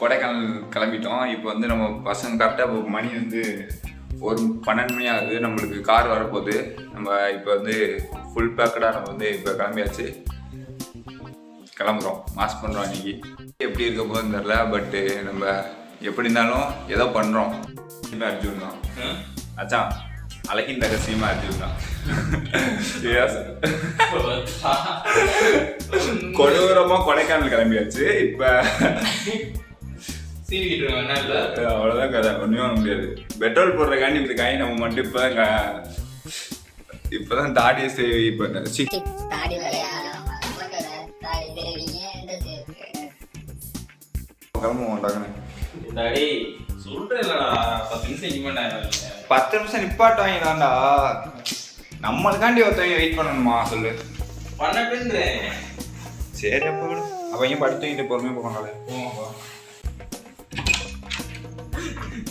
கொடைக்கானல் கிளம்பிட்டோம். இப்போ வந்து நம்ம பசங்க கரெக்டாக மணி வந்து ஒரு பன்னெண்டு மணி ஆகுது. நம்மளுக்கு கார் வரப்போகுது. நம்ம இப்போ வந்து ஃபுல் பேக்கடாக நம்ம வந்து இப்போ கிளம்பியாச்சு. கிளம்புறோம். மாஸ் பண்ணுறோம் இன்னைக்கு. எப்படி இருக்க போகுதுன்னு தெரில பட்டு நம்ம எப்படி இருந்தாலும் ஏதோ பண்ணுறோம் சீமா அர்ஜுன் தான். அச்சான் அழகின் ரகசியமா அர்ஜுன் தான். Yes. கொடூரமா கொடைக்கானல் கிளம்பியாச்சு. இப்போ சீவிக்கிட்டு அவ்வளோதான் கதை. ஒன்றுமே பண்ண முடியாது. பெட்ரோல் போடுறக்காண்டி இந்த காய் நம்ம மட்டும் இப்போ தான் இப்போதான் தாடியை சேவி இப்போ சி தாடி வரையா தாடி தெரிவிங்க இந்த கிளம்புவோம் மாட்டாங்கன்னு டாடி சொல்றேன் இல்லடா. பத்து நிமிஷம் இனிமேல் ஆயிடும் பத்து நிமிஷம் நிப்பாட்டு வாங்கிடாண்டா நம்மளுக்காண்டி ஒருத்தவங்க வெயிட் பண்ணணுமா? சொல்லு. பண்ணட்டுன்றேன். சரி அப்போ விடு. அவங்க படுத்துக்கிட்டு பொறுமையாக போவாங்களே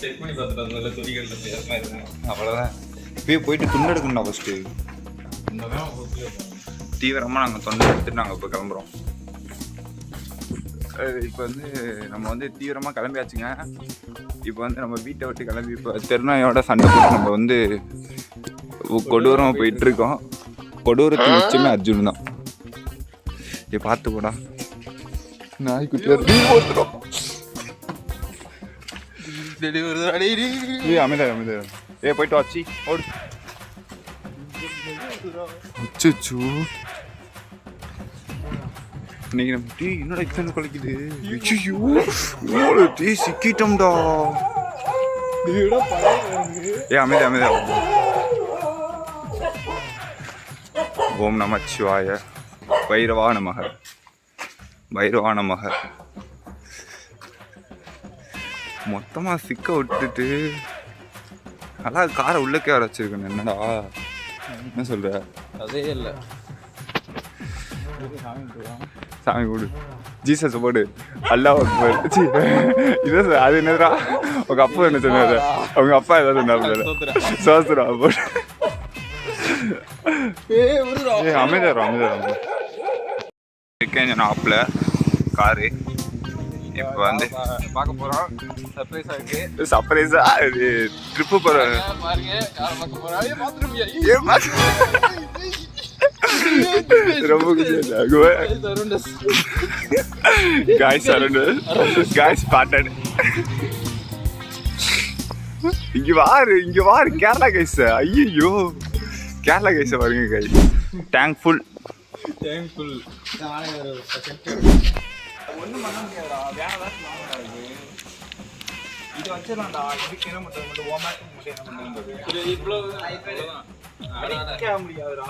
செக் பண்ணி பார்த்துட்டு வந்ததில்ல துணிகளில் பேசமா இருக்கேன் அவ்வளோதான் இப்பயே போயிட்டு துண்டு எடுக்கணும்டா ஃபஸ்ட்டு. தீவிரமாக நாங்கள் தொண்டை எடுத்துட்டு நாங்கள் இப்போ கிளம்புறோம். இப்போ வந்து நம்ம வந்து தீவிரமாக கிளம்பியாச்சுங்க. இப்போ வந்து நம்ம வீட்டை விட்டு கிளம்பி இப்போ தெருநாயோட சண்டை போட்டு நம்ம வந்து கொடூரமாக போயிட்டு இருக்கோம். கொடூரத்துக்கு நிச்சயமே அர்ஜுன் தான். பார்த்து போடா. நாய்க்குட்டி வருது ஓட்டுறோம் ஏய் அமைதா அமைதியா ஏ போய்ட்டு வாச்சி ஓடு. அச்சோ இன்னைக்கு நம்ம டீ என்னடா இத்தனை குலைக்குது ஐயோ ஓடு டீ சிக்கிட்டோம்டா. ஏ அமைதி அமைதி ஓம் நம சிவாய வைரவா நமக வைரவா நமக மொத்தமாக சிக்க விட்டுட்டு. நல்லா காரை உள்ளக்கே வர வச்சிருக்கேன் என்னடா? என்ன சொல்ற? அதே இல்லை. சாமி கூடு. ஜீசஸ் போடு. சி இதான் சார் அது என்னடா உங்க அப்பா என்ன சொன்னாரு? உங்க அப்பா ஏதாவது சொன்னாரு சோஸ்திரா போடு. ஏய் அமைதியாரு அமைதியாரு இருக்கேன் நான் ஆப்பில். காரு. இப்போ வந்து பார்க்க போறோம். சர்ப்ரைஸா இருக்கு. சர்ப்ரைஸா ட்ரிப்பு போகிற பாருங்க. யார் பார்க்க பார்த்துருப்பியா? ரொம்ப காய்ஸ் அரண்டு காய்ஸ் பாட்டன் இங்க வாரு இங்க வாரு. கேரளா கைஸ் ஐயோ கேரளா கைஸ் பாருங்க கைஸ் டேங்க் ஃபுல் தேங்க்ஃபுல் ஒன்றும் பண்ண முடியாதா வேற ஏதாச்சும் வாங்கடா இது. இது வச்சிடலாம்டா. இதுக்கு என்ன பண்ணுறது மட்டும் ஓமாட்டுக்கு மட்டும் என்ன பண்ணுறது இவ்வளவு அடிக்க முடியாதுடா.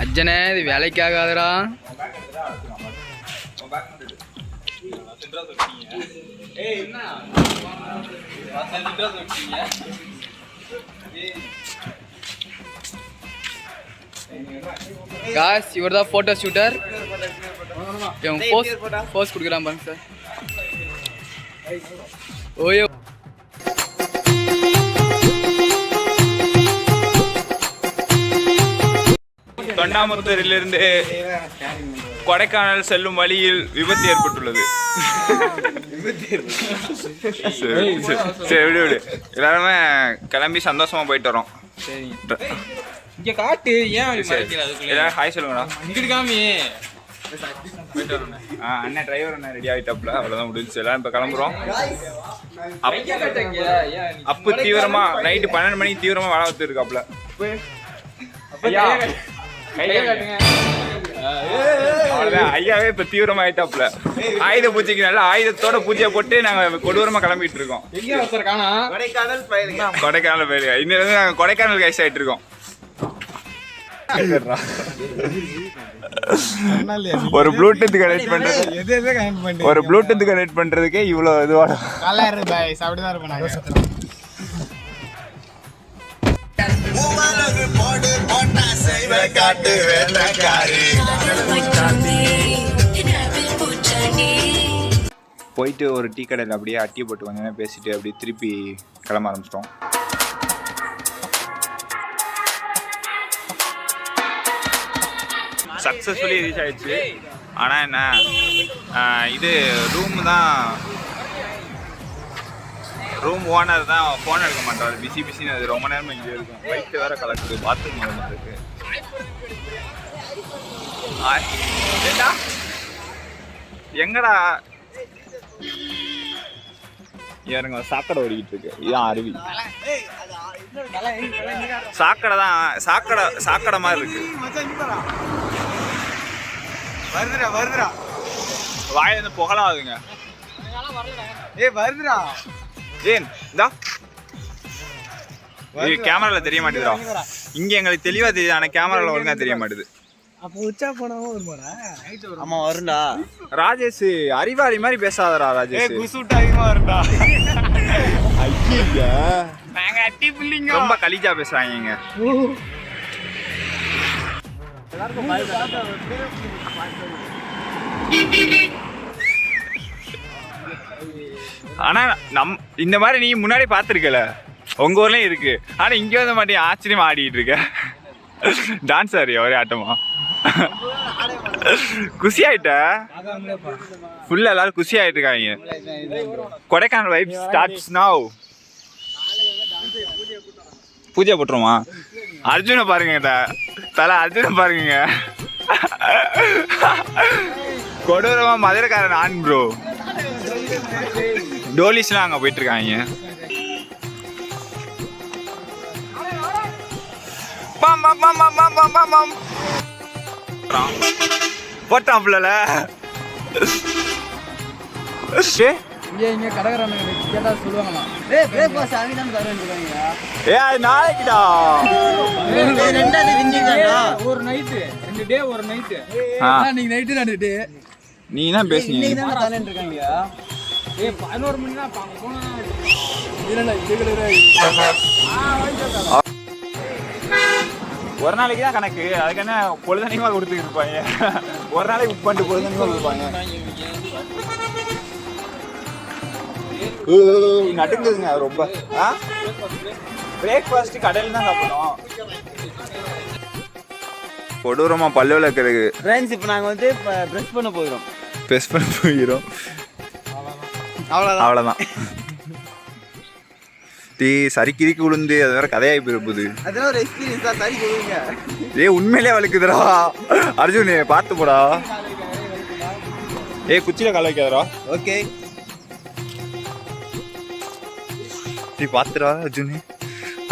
அஜனே இது வேலைக்கு ஆகாதுடா ஏய் என்ன? காஸ் இவர் தான் ஃபோட்டோ ஷூட்டர் இவங்க போஸ் போஸ் கொடுக்குறான் பாருங்க சார் ஓயோ. தொண்டாமுத்தூரிலிருந்து கொடைக்கானல் செல்லும் வழியில் விபத்து ஏற்பட்டுள்ளது. சரி, விடு விடு. எல்லாருமே கிளம்பி சந்தோஷமா போயிட்டு வரோம். இங்க காட்டு ஏன் எல்லாரும் ஹாய் சொல்லுங்கடா. இங்கிட்டு காமி அண்ணன் டிரைவர் அண்ணன் ரெடி ஆகிட்டாப்ல அவ்வளோதான் முடிஞ்சிச்சு. எல்லாம் இப்போ கிளம்புறோம். அப்பு தீவிரமா நைட்டு பன்னெண்டு மணிக்கு தீவிரமா வேலை வந்து இருக்காப்ல. ஐயாவே இப்ப தீவிரமா ஆயிட்டாப்ல ஆயுத பூஜைக்கு நல்ல ஆயுதத்தோட பூஜையை போட்டு நாங்க கொடூரமா கிளம்பிட்டு இருக்கோம். எங்க ஒருத்தர் காணா கொடைக்கானல் போயிருங்க இன்னில இருந்து நாங்க கொடைக்கானல் கைஸ் ஆயிட்டு இருக்கோம். ஒரு ப்ளூடூத் கனெக்ட் பண்றது. ஒரு ப்ளூடூத் கனெக்ட் பண்றதுக்கே இவ்வளவு இதுவாட போயிட்டு ஒரு டீ கடையில் அப்படியே அட்டி போட்டு கொஞ்ச நேரம் பேசிட்டு அப்படியே திருப்பி கிளம்ப ஆரம்பிச்சிட்டோம். சக்ஸஸ்ஃபுல்லி ரீச் ஆயிடுச்சு. ஆனால் என்ன இது ரூம் தான் ரூம் ஓனர் தான் ஃபோன் எடுக்க மாட்டார். பிஸி பிஸின்னு அது ரொம்ப நேரம் இங்கே இருக்கும். வயிற்று வேற கலக்குது பாத்ரூம் வர மாட்டிருக்கு எங்கடா? யாருங்க சாக்கடை ஓடிக்கிட்டு இருக்கு. இதான் அருவி. சாக்கடை தான் சாக்கடை சாக்கடை மாதிரி இருக்கு. வருதுடா வருதுடா. வாயில இருந்து புகழாதுங்க. ஏய் வருதுடா. ஏன் இந்தா. இது கேமரால தெரிய மாட்டேதுடா. இங்க எங்களுக்கு தெளிவா தெரியுது ஆனா கேமரால ஒழுங்கா தெரிய மாட்டேது. அப்போ உச்சா போனாவும் வருமாடா? ஆமா வரும்டா. ராஜேஷ் அறிவாளி மாதிரி பேசாதடா ஏய் ராஜேஷ் குசுட்டு அதிகமா வரும்டா. ஐயா நாங்க அட்டி பிள்ளைங்க. ரொம்ப கலிஜா பேசுறாங்க ஆனா நம் இந்த மாதிரி நீ முன்னாடி பார்த்துருக்கல. உங்க ஊர்லயும் இருக்கு. ஆனா இங்க வந்து மாட்டேன் ஆச்சரியமா ஆடிட்டு இருக்க. டான்ஸ் ஆடியா ஒரே ஆட்டமா? குஷி ஆயிட்ட ஃபுல்லா எல்லாரும் குஷி ஆயிட்டு இருக்காங்க. கொடைக்கானல் வைப் ஸ்டார்ட்ஸ் நவ் பூஜை போட்டுருமா அர்ஜுனை பாருங்க தலை அர்ஜுனை பாருங்க. கொடூரமா மதுரைக்காரன் ஆண் ப்ரோ டோலிஸ்லாம் அங்க போயிட்டு இருக்காங்க பம் பம் போட்டாப்ல இங்கே இங்கே கடைக்காரங்க கேட்டால் சொல்லுவாங்களாம். ஏய் பிரேக் பாஸ் அவங்க தான் தரேன்னு இருக்காங்க ஏ அது நாளைக்குடா ரெண்டாவது ஒரு நைட்டு ரெண்டு டே ஒரு நைட்டு நீங்க நைட்டு டே நீ தான் பேசுனீங்க. இன்னைக்கு தான் தரேன்னு இருக்காங்க ஏ பதினோரு மணி தான் அங்கே போனா இல்லை இல்லை இது கிடையாது ஒரு நாளைக்கு தான் கணக்கு. அதுக்கு என்ன பொழுதனையுமா கொடுத்துட்டு இருப்பாங்க. ஒரு நாளைக்கு பண்ணிட்டு பொழுதனையுமா கொடுப்பாங்க. நடுங்குதுங்க ரொம்ப. பிரேக்ஃபாஸ்ட் கடையில் தான் சாப்பிடணும் கொடூரமா பல்லு விளக்குறதுக்கு. ஃப்ரெண்ட்ஸ் இப்போ நாங்க வந்து பிரஷ் பண்ண போகிறோம் பெஸ்ட் பண்ண போயிடும் அவ்வளவுதான். அவ்வளோதான் டீ சறுக்கிரிக்கு விழுந்து அது வேற கதையாகி போயிருப்புது அதெல்லாம் ஒரு எக்ஸ்பீரியன்ஸ் தான் தறி கொடுங்க ஏய் உண்மையிலே வலிக்குதுடா. அர்ஜுன் பார்த்து போடா. ஏய் குச்சியில கால வைக்காதடா. ஓகே பற்றி பார்த்துடா அர்ஜுன்.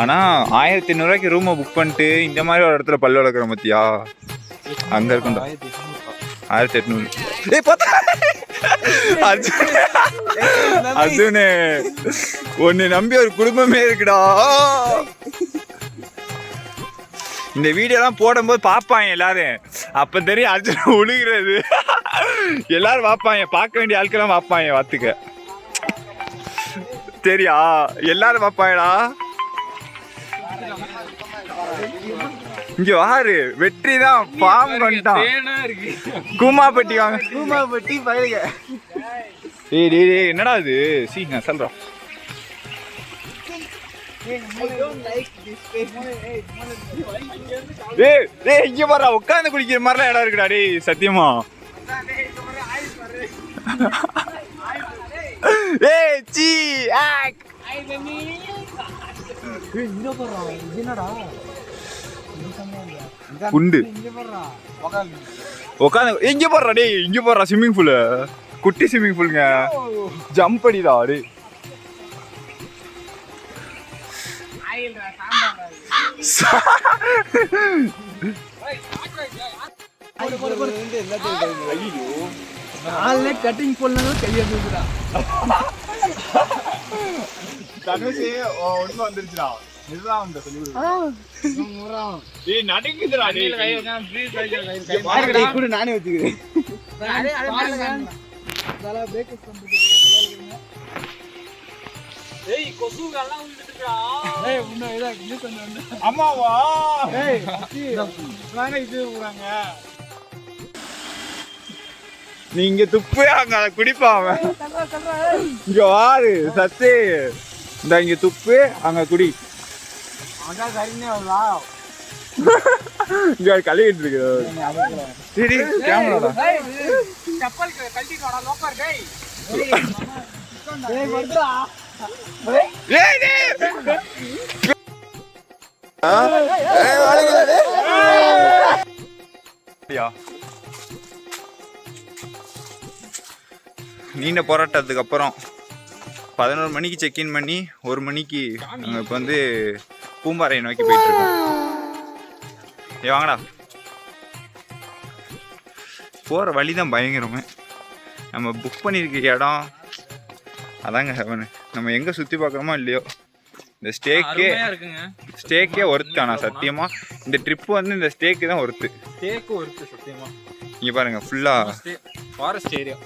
ஆனால் ஆயிரத்தி ஐநூறுரூவாய்க்கு ரூமை புக் பண்ணிட்டு இந்த மாதிரி ஒரு இடத்துல பல்லு வளர்க்குற மத்தியா அங்கே இருக்கும்டா ஆயிரத்தி எட்நூறு. ஏய் பார்த்தா அர்ஜுன். அர்ஜுனு. உன்னை நம்பி ஒரு குடும்பமே இருக்குடா. இந்த வீடியோலாம் போடும்போது பார்ப்பாங்க எல்லாரும். அப்போ தெரியும் அர்ஜுன் உழுகிறது. எல்லாரும் பார்ப்பாங்க. பார்க்க வேண்டிய ஆட்கள்லாம் பார்ப்பாங்க வாத்துக்க சரியா எல்லாரும் பார்ப்பாங்கடா இங்க வாரு வெற்றி தான் பாம்பு கொண்டான் கூமாப்பட்டி வாங்க. ரூமா பட்டி பயிலுங்க. டேய் டேய் டேய் என்னடா இது? சீ நான் சொல்றேன் டேய் டேய் இங்க பாரு உட்கார்ந்து குளிக்கிற மாதிரிலாம் இடம் இருக்குடா டேய் சத்தியமா. ஏய் சீ ஆக். குண்டு. உட்காந்து இங்க போடுறா டேய் இங்க போடுறா ஸ்விம்மிங் பூலு குட்டி ஸ்விம்மிங் பூலுங்க ஜம்ப் அடிடா டேய். காலைல கட்டிங் போடலாம் கையை தூக்குறா தனுஷ் ஒண்ணு வந்துருச்சுடா. நானே வச்சுக்கிறேன். ஏய் கொசுகெல்லாம் விழுந்துட்டுடா ஏய் இன்னும் இதா இன்னும் கொஞ்சம் அம்மாவா? ஏய் நானே இது ஊறாங்க. நீ இங்க துப்பு அங்க அதை குடிப்பான் அவன். இங்க வாரு சத்தே. இந்த இங்க துப்பு அங்க குடி. இங்க கழுவிட்டு இருக்கு. சரி கேமராடா. ஏய் டேய். ஆ? ஏய், வாழைக்கா, நீண்ட போராட்டத்துக்கு அப்புறம் பதினோரு மணிக்கு செக்இன் பண்ணி ஒரு மணிக்கு நாங்கள் இப்போ வந்து பூம்பாறையை நோக்கி போயிட்டு இருக்கோம் ஏ வாங்கடா. போகிற வழி தான் பயங்கரமே. நம்ம புக் பண்ணியிருக்க இடம் அதாங்க ஹெவனு நம்ம எங்கே சுற்றி பார்க்குறோமோ இல்லையோ இந்த ஸ்டேக்கே ஸ்டேக்கே ஒர்த்து ஆனால் சத்தியமாக இந்த ட்ரிப்பு வந்து இந்த ஸ்டேக்கு தான் ஒர்த்து. தேக்கு ஒருக்கு சத்தியமா. இங்கே பாருங்கள் ஃபுல்லாக ஃபாரஸ்ட் ஏரியா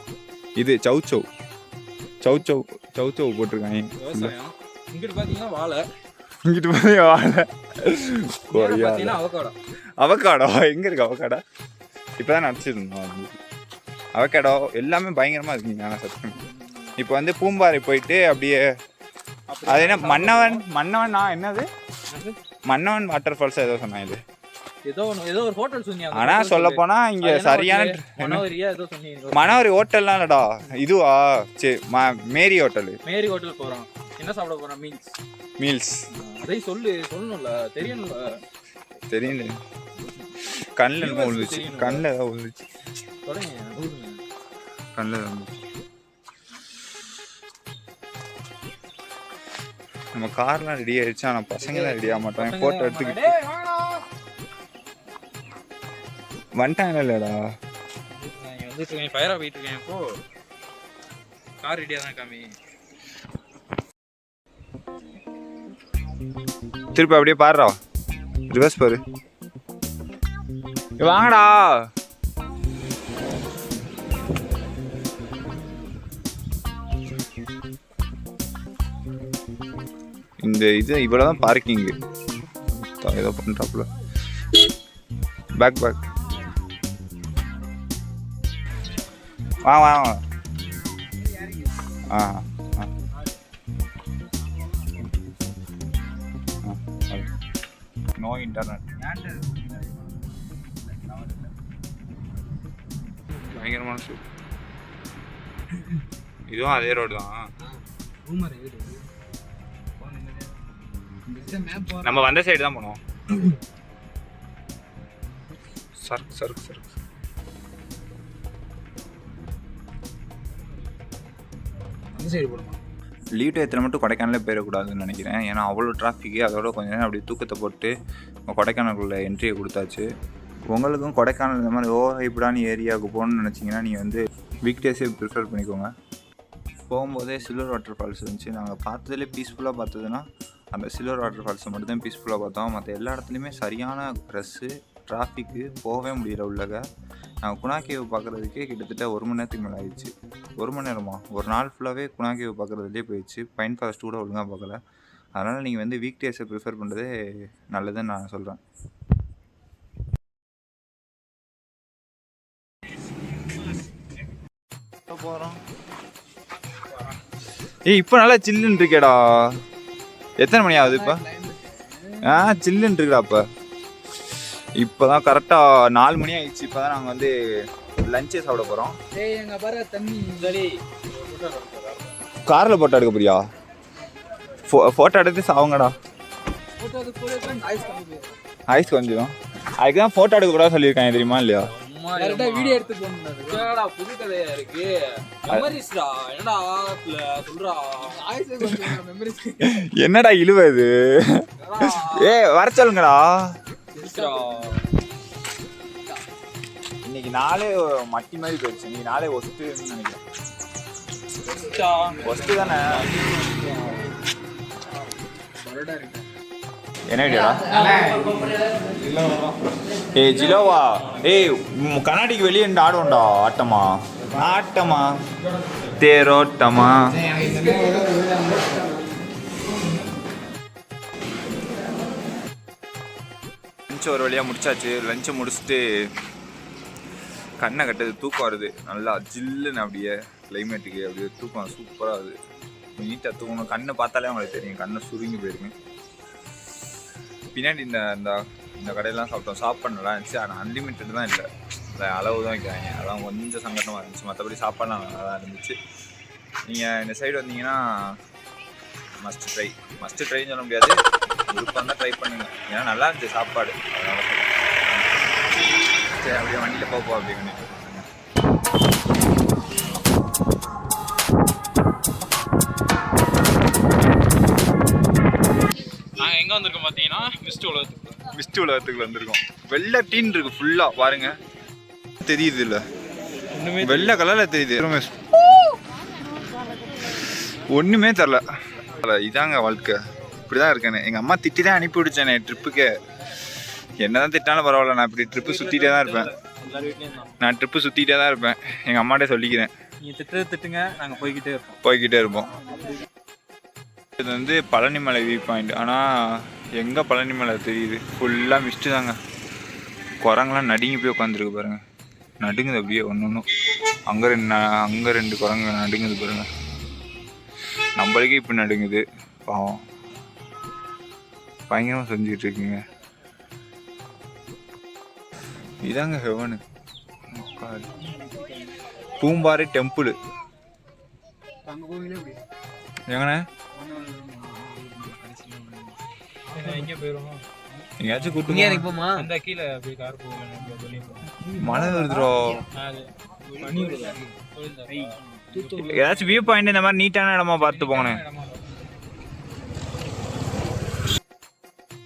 இது சௌ சௌ. சௌ சௌ சௌ சௌ போட்டிருக்காங்க. இங்கிட்டு பாத்தீங்கன்னா வாழை. இங்கிட்டு போய் வாழ. கொய்யா அவக்காடோ எங்க இருக்கு அவக்காடோ இப்பதான் நடிச்சிருந்தோம் அது. அவக்காடோ எல்லாமே பயங்கரமா இருக்குங்க ஆனால் சத்தியம் இப்போ வந்து பூம்பாறை போயிட்டு அப்படியே அது என்ன மன்னவன் மன்னவன் நான் என்னது? மன்னவன் வாட்டர் ஃபால்ஸ் ஏதோ சொன்னாங்க இது. ஏதோ ஏதோ ஒரு ஹோட்டல் சொன்னீங்க ஆனா சொல்ல போனா இங்க சரியான மனோரியா ஏதோ சொன்னீங்க. மனோரி ஹோட்டல்லாம் இல்லடா இதுவா சரி மேரி ஹோட்டலு. மேரி ஹோட்டல் போறோம். என்ன சாப்பிட போறோம்? Means meals. அதையும் சொல்லு சொல்லணும்ல. தெரியணும்ல. தெரியல கண்ணில் விழுந்துச்சு. கண்ணில் விழுந்துச்சு. கண்ணில் நம்ம கார்லாம் ரெடி ஆயிடுச்சு. ஆனால் பசங்க தான் ரெடி ஆக மாட்டாங்க. ஃபோட்டோ எடுத்துக்கிட்டு. வந்துட்டாங்க இல்லைடா நான் இங்க வந்துட்டு இருக்கேன் ஃபயரா போயிட்டு இருக்கேன் இப்போ கார் ரெடியா தான் காமி திருப்பி அப்படியே பாருடா. ரிவர்ஸ் பாரு. வாங்கடா. இந்த இது இவ்வளோதான் பார்க்கிங்கு ஏதோ பண்ணுறாப்புல பேக் பேக் வா வா வா. ஆ ஆ. நோ இன்டர்நெட் பயங்கரமான சூப் இதுவும் அதே ரோடு தான். நம்ம வந்த சைடு தான் போனோம். சர்க் சர்க் சர்க் அந்த சைடு போடுமா லீவ் டயத்தில் மட்டும் கொடைக்கானலே போயிடக்கூடாதுன்னு நினைக்கிறேன். ஏன்னா அவ்வளோ டிராஃபிக்கு அதோட கொஞ்ச நேரம் அப்படியே தூக்கத்தை போட்டு கொடைக்கானலுக்குள்ள என்ட்ரியை கொடுத்தாச்சு. உங்களுக்கும் கொடைக்கானல் இந்த மாதிரி ஓவர் ஹைப்டான ஏரியாவுக்கு போகணும்னு நினச்சிங்கன்னா நீங்கள் வந்து வீக் டேஸே ப்ரிஃபர் பண்ணிக்கோங்க. போகும்போதே சில்வர் வாட்டர் ஃபால்ஸ் இருந்துச்சு. நாங்கள் பார்த்ததுலேயே பீஸ்ஃபுல்லாக பார்த்ததுன்னா அந்த சில்வர் வாட்டர் ஃபால்ஸை மட்டும்தான் பீஸ்ஃபுல்லாக பார்த்தோம். மற்ற எல்லா இடத்துலையுமே சரியான ப்ரெஸ்ஸு டிராஃபிக்கு போகவே முடியல உள்ளக. நான் குணாக்கேவை பார்க்குறதுக்கே கிட்டத்தட்ட ஒரு மணி நேரத்துக்கு மேலே ஆயிடுச்சு. ஒரு மணி நேரமா? ஒரு நாள் ஃபுல்லாகவே குணாக்கேவை பார்க்குறதுலேயே போயிடுச்சு. பைன் ஃபாரஸ்ட் கூட ஒழுங்காக பார்க்கல அதனால் நீங்கள் வந்து வீக் டேஸை ப்ரிஃபர் பண்ணுறதே நல்லதுன்னு நான் சொல்கிறேன் போகிறோம் ஏய் இப்போ நல்லா சில்லுன்னு இருக்கேடா எத்தனை மணி ஆகுது இப்போ? ஆ சில்லுன்னு இருக்குடா இப்போ இப்போ தான் கரெக்டாக நாலு மணி ஆயிடுச்சு. இப்போ தான் நாங்கள் வந்து லஞ்சே சாப்பிட போகிறோம் டேய் எங்க பாரு தண்ணி. சரி. காரில் ஃபோட்டோ எடுக்க போறியா? ஃபோ ஃபோட்டோ எடுத்து சாவுங்கடா போட்டோ போட்டோ ஐஸ் கொஞ்சம். அதுக்கு தான் ஃபோட்டோ எடுக்கக்கூடாது சொல்லியிருக்காங்க தெரியுமா இல்லையா? வீடியோ எடுத்து என்னடா புது கதையா இருக்கு? மெமரிஸ்டா என்னடா ஆப்ல சொல்றா? மெமரிஸ் என்னடா இழுவது ஏ வர சொல்லுங்கடா. இன்னைக்கு நாளே மட்டி மாதிரி போயிடுச்சு. இன்னைக்கு நாளே ஒஸ்ட்டுன்னு நினைக்கிறேன். ஒஸ்ட்டு தானே? என்ன ஏய் ஜிலோவா? ஏய் கண்ணாடிக்கு வெளியே நின்று ஆடுவோம்டா ஆட்டமா? ஆட்டமா? தேரோட்டமா? லஞ்ச் ஒரு வழியாக முடிச்சாச்சு. லஞ்சை முடிச்சுட்டு கண்ணை கட்டது தூக்கம் வருது. நல்லா ஜில்லுன்னு அப்படியே கிளைமேட்டுக்கு அப்படியே தூக்கம் சூப்பராக வருது. நீட்டாக தூங்கணும். கண்ணை பார்த்தாலே அவங்களுக்கு தெரியும். கண்ணை சுருங்கி போயிருக்கேன் பின்னாடி இந்த இந்த இந்த கடையெல்லாம் சாப்பிட்டோம். சாப்பாடு நல்லா இருந்துச்சு. ஆனால் அன்லிமிட்டட் தான் இல்லை. இந்த அளவு தான் வைக்கிறாங்க. அதான் கொஞ்சம் சங்கடமாக இருந்துச்சு. மற்றபடி சாப்பாடுலாம் நல்லா தான் இருந்துச்சு. நீங்கள் இந்த சைடு வந்தீங்கன்னா மஸ்ட் ட்ரை மஸ்ட் ட்ரைன்னு சொல்ல முடியாது. விருப்பம் தான் ட்ரை பண்ணுங்க. ஏன்னா நல்லா இருந்துச்சு சாப்பாடு. சரி அப்படியே வண்டியில் போப்போம் அப்படின்னு நாங்கள் எங்கே வந்திருக்கோம் பார்த்தீங்கன்னா மிஸ்ட் உலகத்துக்கு. மிஸ்ட் உலகத்துக்கு வந்திருக்கோம். வெள்ளை டீன் இருக்கு ஃபுல்லாக பாருங்க. தெரியுது இல்லை? ஒன்றுமே வெள்ளை கலரில் தெரியுது. ஒன்றுமே தெரில இதாங்க வாழ்க்கை. இப்படி தான் இருக்கேனே. எங்கள் அம்மா திட்டி தான் அனுப்பி விடுச்சேனே ட்ரிப்புக்கு. என்னதான் திட்டாலும் பரவாயில்ல நான் இப்படி ட்ரிப்பு சுற்றிட்டே தான் இருப்பேன். தான் நான் ட்ரிப்பு சுற்றிட்டே தான் இருப்பேன். எங்கள் அம்மாட்டே சொல்லிக்கிறேன். நீங்கள் திட்டு திட்டுங்க நாங்கள் போய்கிட்டே இருப்போம். போய்கிட்டே இருப்போம். இது வந்து பழனிமலை வியூ பாயிண்ட் ஆனால் எங்கே பழனிமலை தெரியுது? ஃபுல்லாக மிஸ்ட்டு தாங்க. குரங்கெல்லாம் நடுங்கி போய் உட்காந்துருக்கு பாருங்க. நடுங்குது அப்படியே ஒன்று ஒன்றும் அங்கே ரெண்டு அங்கே ரெண்டு குரங்கு நடுங்குது பாருங்க. நம்மளுக்கே இப்போ நடுங்குது. பாவம். பயங்கரமாக செஞ்சுட்டு இருக்குங்க. இதாங்க ஹெவனு பூம்பாறை டெம்பிள் எங்கண்ணே? எங்கேயாச்சும். எனக்கு போமா அந்த கீழே அப்படியே கார் மழை வருதுரோ ஏதாச்சும் வியூ பாயிண்ட் இந்த மாதிரி நீட்டான இடமா பார்த்து இருக்கும்.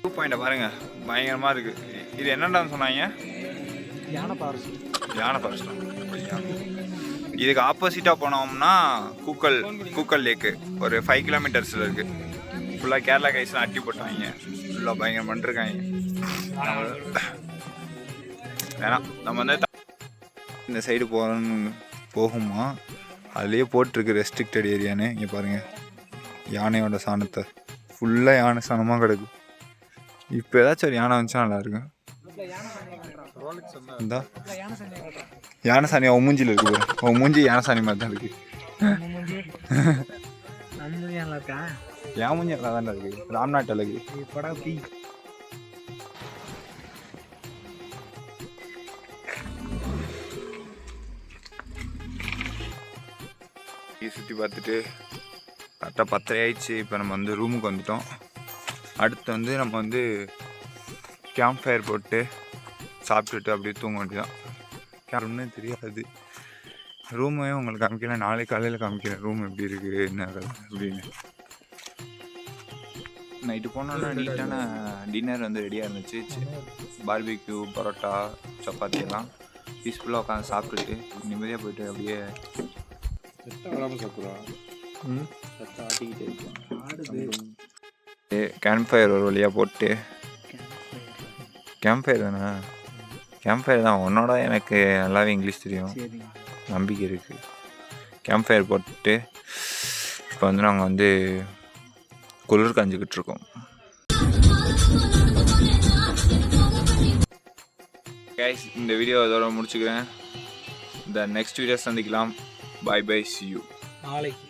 வியூ பாயிண்ட்டை பாருங்க பயங்கரமா இருக்கு. இது என்னடான்னு சொன்னாங்க? யானை பாரு யானை ஃபாரஸ்ட் இதுக்கு ஆப்போசிட்டாக போனோம்னா கூக்கல் கூக்கல் லேக்கு ஒரு ஃபைவ் கிலோமீட்டர்ஸில் இருக்கு. ஃபுல்லாக கேரளா கைஸ்லாம் அட்டி போட்டாங்க. ஃபுல்லாக பயங்கரம் பண்ணிருக்காங்க வேணாம் நம்ம வந்து இந்த சைடு போகிறோன்னு போகுமா? அதுலேயே போட்டிருக்கு ரெஸ்ட்ரிக்டட் ஏரியான்னு இங்கே பாருங்க. யானையோட சாணத்தை. ஃபுல்லாக யானை சாணமாக கிடக்கு. இப்போ ஏதாச்சும் ஒரு யானை வந்துச்சா நல்லா இருக்கும். இந்தா. யானை சாணி அவன் மூஞ்சில இருக்கு அவன் மூஞ்சி யானை சாணி மாதிரி தான் இருக்கா. என் மூஞ்சி நல்லா தான் இருக்கு. ராம்நாட் அழகு சுற்றி சுற்றி பார்த்துட்டு கரெக்டாக பத்தரை ஆயிடுச்சு. இப்போ நம்ம வந்து ரூமுக்கு வந்துட்டோம். அடுத்து வந்து நம்ம வந்து கேம்ப் ஃபயர் போட்டு சாப்பிட்டுட்டு அப்படியே தூங்க வேண்டியதான் யாருன்னு தெரியாது. ரூமே உங்களுக்கு காமிக்கிறேன். நாளைக்கு காலையில் காமிக்கிறேன். ரூம் எப்படி இருக்குது என்ன அப்படின்னு. நைட்டு போனோன்னா நீட்டான டின்னர் வந்து ரெடியாக இருந்துச்சு. பார்பிக்யூ பரோட்டா சப்பாத்தி எல்லாம் பீஸ்ஃபுல்லாக உட்காந்து சாப்பிட்டுட்டு நிம்மதியாக போயிட்டு அப்படியே கேம்ப் ஃபயர் ஒரு வழியாக போட்டு கேம்ப் ஃபயர் தானே கேம்ப் ஃபயர் தான் உன்னோட எனக்கு நல்லாவே இங்கிலீஷ் தெரியும் நம்பிக்கை இருக்குது கேம்ப் ஃபயர் போட்டுட்டு இப்போ வந்து நாங்கள் வந்து குளிர் காஞ்சிக்கிட்டு இருக்கோம் கைஸ் இந்த வீடியோ இதோட முடிச்சுக்கிறேன். இந்த நெக்ஸ்ட் வீடியோ சந்திக்கலாம். பை பை சி யூ நாளைக்கு